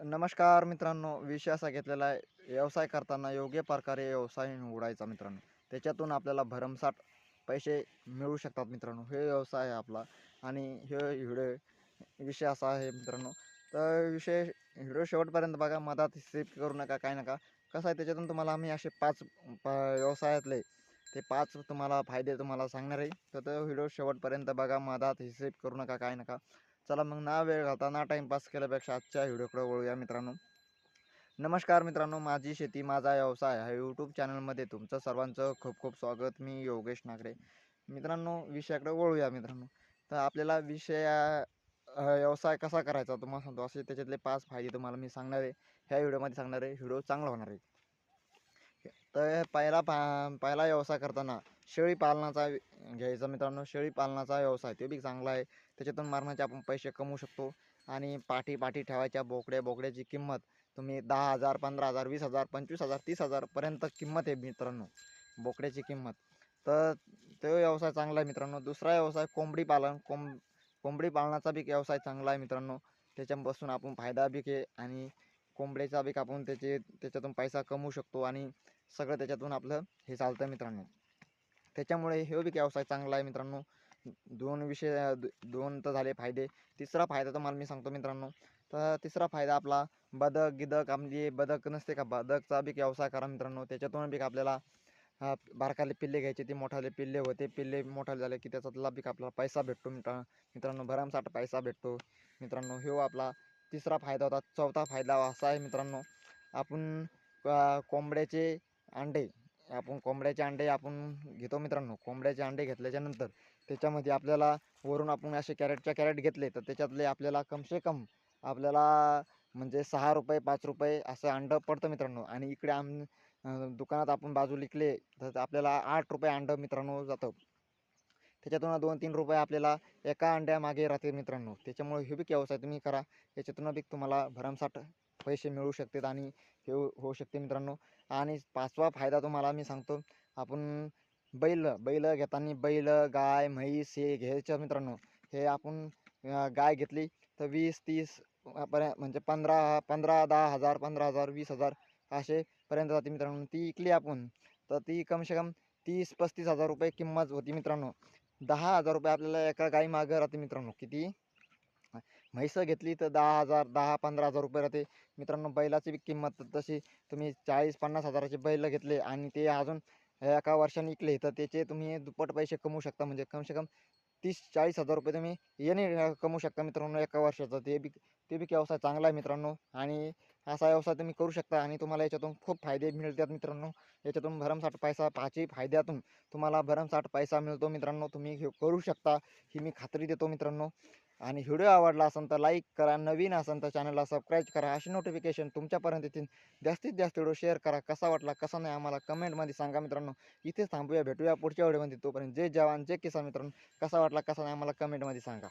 नमस्कार मित्रांनो विषय असा घेतलेला आहे व्यवसाय करताना योग्य प्रकारे व्यवसाय निवडायचा मित्रांनो. त्याच्यातून आपल्याला भरमसाठ पैसे मिळू शकतात मित्रांनो. हे व्यवसाय आहे आपला आणि हे व्हिडिओ विषय असा आहे मित्रांनो. तर विषय व्हिडिओ शेवटपर्यंत बघा मधात स्किप करू नका काय नका. कसं आहे त्याच्यातून तुम्हाला आम्ही असे पाच प व्यवसायातले ते पाच तुम्हाला फायदे तुम्हाला सांगणार आहे. तर तो व्हिडिओ शेवटपर्यंत बघा मधात हिसेब करू नका काय नका. चला मग ना वेळ घालता ना टाईमपास केल्यापेक्षा आजच्या व्हिडिओकडे वळूया मित्रांनो. नमस्कार मित्रांनो माझी शेती माझा व्यवसाय हा यूट्यूब चॅनलमध्ये तुमचं सर्वांचं खूप खूप स्वागत. मी योगेश नागरे. मित्रांनो विषयाकडे वळूया मित्रांनो. तर आपल्याला विषय व्यवसाय कसा करायचा तुम्हाला सांगतो. असे त्याच्यातले पाच फायदे तुम्हाला मी सांगणार आहे. ह्या व्हिडिओमध्ये सांगणार आहे. व्हिडिओ चांगला होणार आहे. तर पहिला पा पहिला व्यवसाय करताना शेळी पालनाचा घ्यायचा मित्रांनो. शेळी पालनाचा व्यवसाय तो बी चांगला आहे. त्याच्यातून मारण्याचे आपण पैसे कमवू शकतो. आणि पाठी पाठी ठेवायच्या बोकड्या बोकड्याची किंमत तुम्ही दहा हजार पंधरा हजार वीस हजार पंचवीस हजार तीस हजारपर्यंत किंमत आहे मित्रांनो. बोकड्याची किंमत. तर तो व्यवसाय चांगला आहे मित्रांनो. दुसरा व्यवसाय कोंबडी पालन. कोंब कोंबडी पालनाचा बी व्यवसाय चांगला आहे मित्रांनो. त्याच्यापासून आपण फायदा बी घे आणि कोंबड्याचा बी कापून त्याचे त्याच्यातून पैसा कमवू शकतो आणि सगळं त्याच्यातून आपलं हे चालतं मित्रांनो. त्याच्यामुळे हे बी व्यवसाय चांगला आहे मित्रांनो. दोन विषय दोन तर झाले फायदे. तिसरा फायदा तुम्हाला मी सांगतो मित्रांनो. तर तिसरा फायदा आपला बदक गिदक आपली बदक नसते का? बदकचा बी व्यवसाय करा मित्रांनो. त्याच्यातून बी आपल्याला बारकाले पिल्ले घ्यायचे ते मोठाले पिल्ले होते. पिल्ले मोठाले झाले की त्याच्यातला बी आपल्याला पैसा भेटतो मित्रा मित्रांनो. भरमसाठ पैसा भेटतो मित्रांनो. ह्यो आपला तिसरा फायदा होता चौथा फायदा असा आहे मित्रांनो आपण कोंबड्याचे अंडे आपण कोंबड्याचे अंडे आपण घेतो मित्रांनो कोंबड्याचे अंडे घेतल्याच्या नंतर त्याच्यामध्ये आपल्याला वरून आपण असे कॅरेटच्या कॅरेट घेतले तर त्याच्यातले आपल्याला कमसे कम आपल्याला म्हणजे सहा रुपये पाच रुपये असं अंडं पडतं मित्रांनो. आणि इकडे आम दुकानात आपण बाजू लिखले तर आपल्याला आठ रुपये अंडं मित्रांनो जातं. त्याच्यातून दोन तीन रुपये आपल्याला एका अंड्यामागे राहते मित्रांनो. त्याच्यामुळे हे बी व्यवसाय तुम्ही करा. याच्यातून बी तुम्हाला भरमसाठ पैसे मिळू शकतात आणि हे होऊ शकते मित्रांनो. आणि पाचवा फायदा तुम्हाला मी सांगतो. आपण बैल बैल घेताना बैल गाय म्हैस हे घ्यायचं मित्रांनो. हे आपण गाय घेतली तर वीस तीस पर्यंत म्हणजे पंधरा पंधरा दहा हजार पंधरा हजार वीस हजार असे पर्यंत जाते मित्रांनो. ती इकली आपण तर ती कमसे कम तीस पस्तीस हजार रुपये किंमत होती मित्रांनो. दहा हजार रुपये आपल्याला एका गाई मागं राहते मित्रांनो. किती? म्हैस घेतली तर दहा हजार दहा पंधरा हजार रुपये राहते. मित्रांनो बैलाची बी किंमत तशी तुम्ही चाळीस पन्नास हजाराचे बैल घेतले आणि ते अजून एका वर्षाने विकले तर त्याचे तुम्ही दुप्पट पैसे कमवू शकता. म्हणजे कमसे कम तीस चाळीस हजार रुपये तुम्ही याने कमवू शकता मित्रांनो एका वर्षाचं. ते बी ते बी व्यवसाय चांगला आहे मित्रांनो. आणि असा व्यवसाय तुम्ही करू शकता आणि तुम्हाला याच्यातून खूप फायदे मिळतात मित्रांनो. याच्यातून भरमसाठ पैसा पाचही फायद्यातून तुम्हाला भरमसाठ पैसा मिळतो मित्रांनो. तुम्ही हे करू शकता ही मी खात्री देतो मित्रांनो. आणि व्हिडिओ आवडला असेल तर लाईक करा नवीन असेल तर चॅनलला सबस्क्राईब करा अशी नोटिफिकेशन तुमच्यापर्यंत येतील जास्तीत जास्त व्हिडिओ शेअर करा. कसा वाटला कसा नाही आम्हाला कमेंटमध्ये सांगा मित्रांनो. इथेच थांबूया भेटूया पुढच्या व्हिडिओमध्ये. तोपर्यंत जय जवान जय किसान मित्रांनो. कसा वाटला कसा नाही आम्हाला कमेंटमध्ये सांगा.